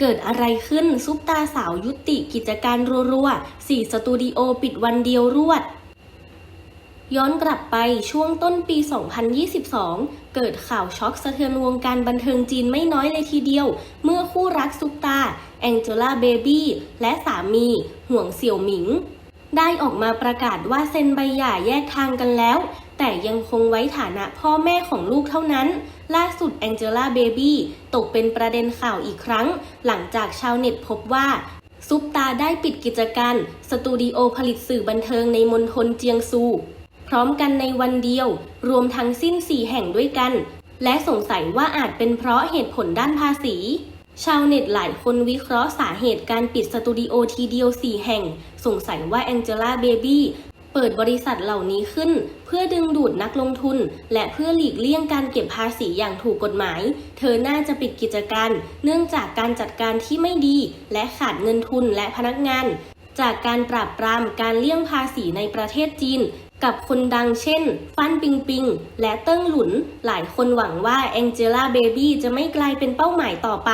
เกิดอะไรขึ้นซุปตาสาวยุติกิจการรัวๆสี่สตูดิโอปิดวันเดียวรวด ย้อนกลับไปช่วงต้นปี 2022 เกิดข่าวช็อกสะเทือนวงการบันเทิงจีนไม่น้อยเลยทีเดียว เมื่อคู่รักซุปตา แองเจล่าเบบี้และสามี ห่วงเสี่ยวหมิง ได้ออกมาประกาศว่าเซ็นใบหย่าแยกทางกันแล้ว แต่ยังคงไว้ฐานะพ่อแม่ของลูกเท่านั้น ล่าสุดแองเจล่าเบบี้ตกเป็นประเด็นข่าวอีกครั้ง หลังจากชาวเน็ตพบว่าซุปตาได้ปิดกิจการสตูดิโอผลิตสื่อบันเทิงในมณฑลเจียงซู พร้อมกันในวันเดียว รวมทั้งสิ้น 4 แห่งด้วยกัน และสงสัยว่าอาจเป็นเพราะเหตุผลด้านภาษี ชาวเน็ตหลายคนวิเคราะห์สาเหตุการปิดสตูดิโอทีเดียว 4 แห่ง สงสัยว่าแองเจล่าเบบี้ เปิดบริษัทเหล่านี้ขึ้น เพื่อดึงดูดนักลงทุน และเพื่อหลีกเลี่ยงการเก็บภาษีอย่างถูกกฎหมาย เธอน่าจะปิดกิจการ เนื่องจากการจัดการที่ไม่ดี และขาดเงินทุนและพนักงาน จากการปราบปรามการเลี่ยงภาษีในประเทศจีน กับคนดังเช่น ฟันปิงปิง และเติ้งหลุน หลายคนหวังว่าแองเจล่าเบบี้จะไม่กลายเป็นเป้าหมายต่อไป